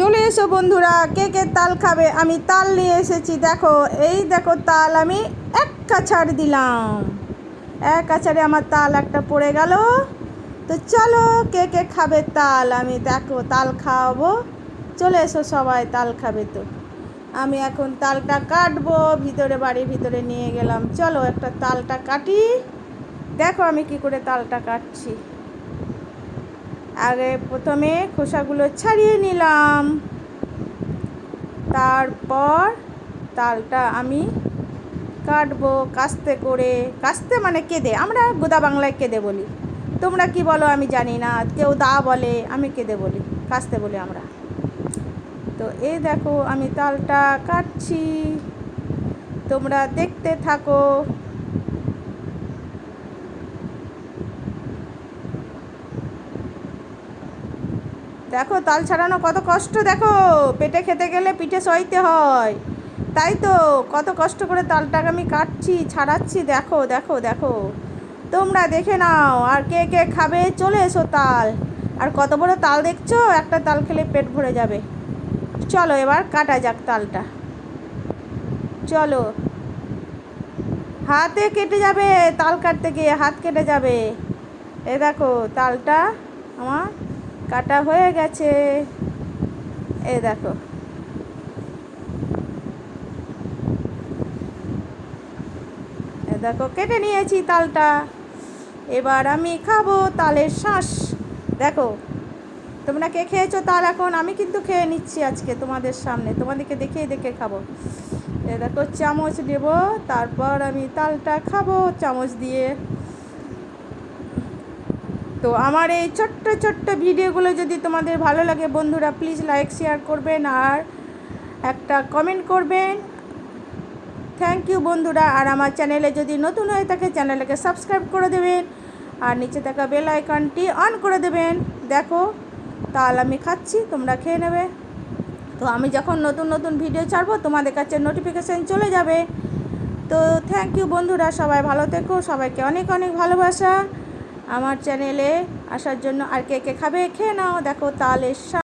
চলে এসো বন্ধুরা, কে কে তাল খাবে? আমি তাল নিয়ে এসেছি, দেখো। এই দেখো তাল, আমি এক কাছাড় দিলাম। এক কাছাড়ে আমার তাল একটা পড়ে গেল। তো চলো, কে কে খাবে তাল? আমি দেখো, তাল খাওয়াবো। চলে এসো সবাই, তাল খাবে তো। আমি এখন তালটা কাটবো, ভিতরে বাড়ির ভিতরে নিয়ে গেলাম। চলো একটা তালটা কাটি। দেখো আমি কি করে তালটা কাটছি। আগে প্রথমে খোসাগুলো ছাড়িয়ে নিলাম। তারপর তালটা আমি কাটবো কাস্তে করে। কাস্তে মানে কেঁদে, আমরা গোদা বাংলায় কেঁদে বলি। তোমরা কি বলো আমি জানি না, কেউ দা বলে, আমি কেঁদে বলি, কাস্তে বলি আমরা। তো এই দেখো আমি তালটা কাটছি। তোমরা দেখতে থাকো। দেখো, তাল ছাড়ানো কত কষ্ট, দেখো। পেটে খেতে গেলে পিঠে সইতে হয়। তাই তো, কত কষ্ট করে তালটাকে আমি কাটছি, ছাড়াচ্ছি, দেখো দেখো দেখো। তোমরা দেখে নাও, আর কে কে খাবে, চলে এসো তাল। আর কত বড় তাল দেখছ, একটা তাল খেলে পেট ভরে যাবে। চলো, এবার কাটা যাক তালটা। চলো। হাতে কেটে যাবে, তাল কাটতে গিয়ে হাত কেটে যাবে। এ দেখো, তালটা, আমার কাটা হয়ে গেছে। এ দেখো। এ দেখো, কেটে নিয়েছি তালটা। এবার আমি খাব তালের শ্বাস দেখো, তোমরা কে খেয়েছো তাল এখন? আমি কিন্তু খেয়ে নিচ্ছি আজকে তোমাদের সামনে। তোমাদেরকে দেখে দেখে খাব। এ দেখো, চামচ নেব তারপর আমি তালটা খাব চামচ দিয়ে। তো আমার এই ছোট্ট ছোট্ট ভিডিওগুলো যদি তোমাদের ভালো লাগে, বন্ধুরা প্লিজ লাইক শেয়ার করবেন আর একটা কমেন্ট করবেন। থ্যাংক ইউ বন্ধুরা। আর আমার চ্যানেলে যদি নতুন হয়ে থাকে চ্যানেলকে সাবস্ক্রাইব করে দেবেন আর নিচে থাকা বেল আইকনটি অন করে দেবেন। দেখো, তাল আমি খাচ্ছি, তোমরা খেয়ে নেবে। তো আমি যখন নতুন নতুন ভিডিও ছাড়বো, তোমাদের কাছে নোটিফিকেশান চলে যাবে। তো থ্যাংক ইউ বন্ধুরা। সবাই ভালো থেকো, সবাইকে অনেক অনেক ভালোবাসা। আমার চ্যানেলে আসার জন্য আর কে কে খাবে খেয়ে নাও। দেখো তালের